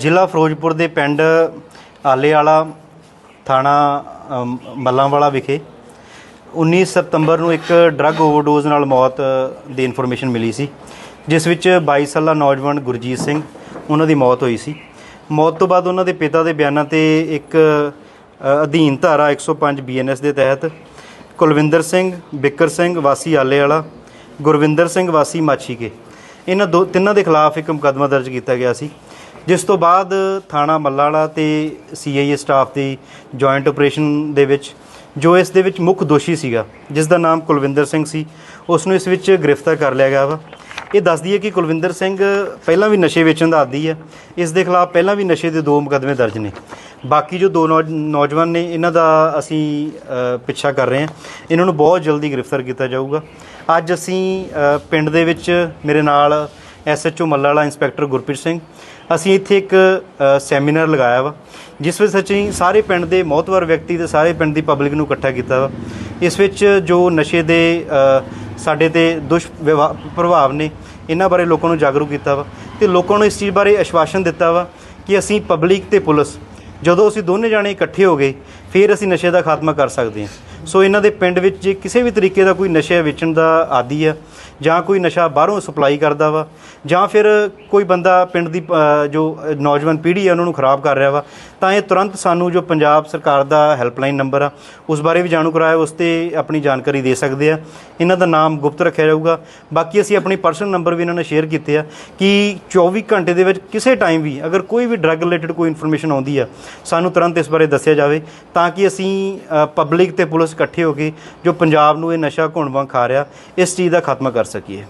ਜ਼ਿਲ੍ਹਾ ਫਿਰੋਜ਼ਪੁਰ ਦੇ ਪਿੰਡ ਆਲੇ ਥਾਣਾ ਮੱਲਾਂਵਾਲਾ ਵਿਖੇ 19 ਸਤੰਬਰ ਨੂੰ ਇੱਕ ਡਰੱਗ ਓਵਰਡੋਜ਼ ਨਾਲ ਮੌਤ ਦੀ ਇਨਫੋਰਮੇਸ਼ਨ ਮਿਲੀ ਸੀ, ਜਿਸ ਵਿੱਚ 22 ਸਾਲਾ ਨੌਜਵਾਨ ਗੁਰਜੀਤ ਸਿੰਘ ਉਹਨਾਂ ਦੀ ਮੌਤ ਹੋਈ ਸੀ। ਮੌਤ ਤੋਂ ਬਾਅਦ ਉਹਨਾਂ ਦੇ ਪਿਤਾ ਦੇ ਬਿਆਨਾਂ ਤੇ ਇੱਕ ਅਧੀਨ ਧਾਰਾ 105 ਬੀਐਨਐਸ ਦੇ ਤਹਿਤ ਕੁਲਵਿੰਦਰ ਸਿੰਘ, ਬਿੱਕਰ ਸਿੰਘ, ਵਾਸੀ ਆਲੇ ਗੁਰਵਿੰਦਰ ਸਿੰਘ, ਵਾਸੀ ਮਾਛੀਕੇ। ਇਹਨਾਂ ਦੋ ਤਿੰਨਾਂ ਦੇ ਖਿਲਾਫ ਇੱਕ ਮੁਕੱਦਮਾ ਦਰਜ ਕੀਤਾ ਗਿਆ ਸੀ। ਜਿਸ ਤੋਂ ਬਾਅਦ ਥਾਣਾ ਮੱਲਾਲਾ ਤੇ ਸੀਆਈਏ ਸਟਾਫ ਦੀ ਜੁਆਇੰਟ ਆਪਰੇਸ਼ਨ ਦੇ ਵਿੱਚ, ਜੋ ਇਸ ਦੇ ਵਿੱਚ ਮੁੱਖ ਦੋਸ਼ੀ ਸੀਗਾ, ਜਿਸ ਦਾ ਨਾਮ ਕੁਲਵਿੰਦਰ ਸਿੰਘ ਸੀ ਉਸ ਨੂੰ ਇਸ ਵਿੱਚ ਗ੍ਰਿਫਤਾਰ ਕਰ ਲਿਆ ਗਿਆ ਵਾ। ਇਹ ਦੱਸਦੀ ਹੈ ਕਿ ਕੁਲਵਿੰਦਰ ਸਿੰਘ ਪਹਿਲਾਂ ਵੀ ਨਸ਼ੇ ਵੇਚਣ ਦਾ ਆਦੀ ਹੈ। ਇਸ ਦੇ ਖਿਲਾਫ ਪਹਿਲਾਂ ਵੀ ਨਸ਼ੇ ਦੇ ਦੋ ਮੁਕੱਦਮੇ ਦਰਜ ਨੇ। ਬਾਕੀ ਜੋ ਦੋ ਨੌ- ਨੌਜਵਾਨ ਨੇ, ਇਹਨਾਂ ਦਾ ਅਸੀਂ ਪਿੱਛਾ ਕਰ ਰਹੇ ਹਾਂ। ਇਹਨਾਂ ਨੂੰ ਬਹੁਤ ਜਲਦੀ ਗ੍ਰਿਫਤਾਰ ਕੀਤਾ ਜਾਊਗਾ। ਅੱਜ ਅਸੀਂ ਪਿੰਡ ਦੇ ਵਿੱਚ ਮੇਰੇ ਨਾਲ ਐਸਐਚਓ ਮੱਲਾ ਵਾਲਾ ਇੰਸਪੈਕਟਰ ਗੁਰਪ੍ਰੀਤ ਸਿੰਘ। ਅਸੀਂ ਇੱਥੇ ਇੱਕ ਸੈਮੀਨਾਰ ਲਗਾਇਆ ਵਾ, ਜਿਸ ਵਿੱਚ ਅਸੀਂ ਸਾਰੇ ਪਿੰਡ ਦੇ ਮੌਤਵਰ ਵਿਅਕਤੀ ਤੇ ਸਾਰੇ ਪਿੰਡ ਦੀ ਪਬਲਿਕ ਨੂੰ ਇਕੱਠਾ ਕੀਤਾ ਵਾ। ਇਸ ਵਿੱਚ ਜੋ ਨਸ਼ੇ ਦੇ ਸਾਡੇ ਤੇ ਦੁਸ਼ ਵਿਵਾ- ਪ੍ਰਭਾਵ ਨੇ, ਇਹਨਾਂ ਬਾਰੇ ਲੋਕਾਂ ਨੂੰ ਜਾਗਰੂਕ ਕੀਤਾ ਵਾ ਤੇ ਲੋਕਾਂ ਨੂੰ ਇਸ ਚੀਜ਼ ਬਾਰੇ ਆਸ਼ਵਾਸਨ ਦਿੱਤਾ ਵਾ ਕਿ ਅਸੀਂ ਪਬਲਿਕ ਤੇ ਪੁਲਿਸ, ਜਦੋਂ ਅਸੀਂ ਦੋਨੇ ਜਾਣੇ ਇਕੱਠੇ ਹੋ ਗਏ, ਫਿਰ ਅਸੀਂ ਨਸ਼ੇ ਦਾ ਖਾਤਮਾ ਕਰ ਸਕਦੇ ਹਾਂ। ਸੋ ਇਹਨਾਂ ਦੇ ਪਿੰਡ ਵਿੱਚ ਜੇ ਕਿਸੇ ਵੀ ਤਰੀਕੇ ਦਾ ਕੋਈ ਨਸ਼ਾ ਵੇਚਣ ਦਾ ਆਦੀ ਆ, ਜਾਂ ਕੋਈ ਨਸ਼ਾ ਬਾਹਰੋਂ ਸਪਲਾਈ ਕਰਦਾ ਵਾ, ਜਾਂ ਫਿਰ ਕੋਈ ਬੰਦਾ ਪਿੰਡ ਦੀ ਜੋ ਨੌਜਵਾਨ ਪੀੜ੍ਹੀ ਆ, ਉਹਨਾਂ ਨੂੰ ਖਰਾਬ ਕਰ ਰਿਹਾ ਵਾ, ਤਾਂ ਇਹ ਤੁਰੰਤ ਸਾਨੂੰ ਜੋ ਪੰਜਾਬ ਸਰਕਾਰ ਦਾ ਹੈਲਪਲਾਈਨ ਨੰਬਰ ਆ, ਉਸ ਬਾਰੇ ਵੀ ਜਾਣੂ ਕਰਾਇਆ, ਉਸ ਤੇ ਆਪਣੀ ਜਾਣਕਾਰੀ ਦੇ ਸਕਦੇ ਆ। ਇਹਨਾਂ ਦਾ ਨਾਮ ਗੁਪਤ ਰੱਖਿਆ ਜਾਊਗਾ। ਬਾਕੀ ਅਸੀਂ ਆਪਣੀ ਪਰਸਨਲ ਨੰਬਰ ਵੀ ਇਹਨਾਂ ਨੇ ਸ਼ੇਅਰ ਕੀਤੇ ਆ ਕਿ 24 ਘੰਟੇ ਦੇ ਵਿੱਚ ਕਿਸੇ ਟਾਈਮ ਵੀ ਅਗਰ ਕੋਈ ਵੀ ਡਰੱਗ ਰਿਲੇਟਡ ਕੋਈ ਇਨਫੋਰਮੇਸ਼ਨ ਆਉਂਦੀ ਆ, ਸਾਨੂੰ ਤੁਰੰਤ ਇਸ ਬਾਰੇ ਦੱਸਿਆ ਜਾਵੇ, ਤਾਂ ਕਿ ਅਸੀਂ ਪਬਲਿਕ ਤੇ ਪੁਲਿਸ ਇਕੱਠੇ ਹੋ ਕੇ ਜੋ ਪੰਜਾਬ ਨੂੰ ਇਹ ਨਸ਼ਾ ਘੁਣ ਵਾਂਗ ਖਾ ਰਿਹਾ ਇਸ ਚੀਜ਼ ਦਾ ਖਾਤਮਾ ਕਰ ਸਕੀਏ।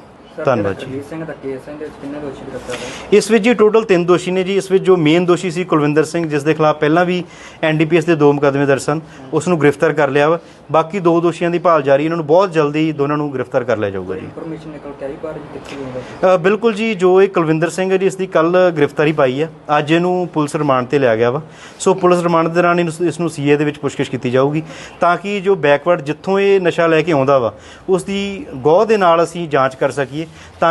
ਧੰਨਵਾਦ ਜੀ। ਰਜੀਤ ਸਿੰਘ ਦਾ ਕੇਸ ਹੈ ਇਹਦੇ ਵਿੱਚ ਕਿੰਨੇ ਦੋਸ਼ੀ ਗ੍ਰਿਫਤਾਰ ਹੈ ਇਸ ਵਿੱਚ ਜੀ ਟੋਟਲ ਤਿੰਨ ਦੋਸ਼ੀ ਨੇ ਜੀ। ਇਸ ਵਿੱਚ ਜੋ ਮੇਨ ਦੋਸ਼ੀ ਸੀ ਕੁਲਵਿੰਦਰ ਸਿੰਘ ਜਿਸ ਦੇ ਖਿਲਾਫ ਪਹਿਲਾਂ ਵੀ ਐਨਡੀਪੀਐਸ ਦੇ ਦੋ ਮੁਕੱਦਮੇ ਦਰਜ ਸਨ ਉਸ ਨੂੰ ਗ੍ਰਿਫਤਾਰ ਕਰ ਲਿਆ ਵਾ। ਬਾਕੀ ਦੋ ਦੋਸ਼ੀਆਂ ਦੀ ਭਾਲ ਜਾਰੀ ਇਹਨਾਂ ਨੂੰ ਬਹੁਤ ਜਲਦੀ ਦੋਨਾਂ ਨੂੰ ਗ੍ਰਿਫਤਾਰ ਕਰ ਲਿਆ ਜਾਊਗਾ ਜੀ। ਇਨਫੋਰਮੇਸ਼ਨ ਨਿਕਲ ਕੇ ਆਈ ਬਾਹਰ ਜੀ ਕਿੱਥੇ ਹੋਊਗਾ ਅ, ਬਿਲਕੁਲ ਜੀ ਜੋ ਇਹ ਕੁਲਵਿੰਦਰ ਸਿੰਘ ਹੈ ਜੀ ਇਸ ਦੀ ਕੱਲ ਗ੍ਰਿਫਤਾਰੀ ਪਾਈ ਹੈ। ਅੱਜ ਇਹਨੂੰ ਪੁਲਿਸ ਰਿਮਾਂਡ ਤੇ ਲਿਆ ਗਿਆ ਵਾ। ਸੋ ਪੁਲਿਸ ਰਿਮਾਂਡ ਦੇ ਦੌਰਾਨ ਇਸ ਨੂੰ ਸੀਏ ਦੇ ਵਿੱਚ ਪੁੱਛਗਿੱਛ ਕੀਤੀ ਜਾਊਗੀ ਤਾਂ ਕਿ ਜੋ ਬੈਕਵਰਡ ਜਿੱਥੋਂ ਇਹ ਨਸ਼ਾ ਲੈ ਕੇ ਆਉਂਦਾ ਵਾ ਉਸ ਦੀ ਗੌਹ ਦੇ ਨਾਲ ਅਸੀਂ ਜਾਂਚ ਕਰ ਸਕੀਏ ਤਾਂ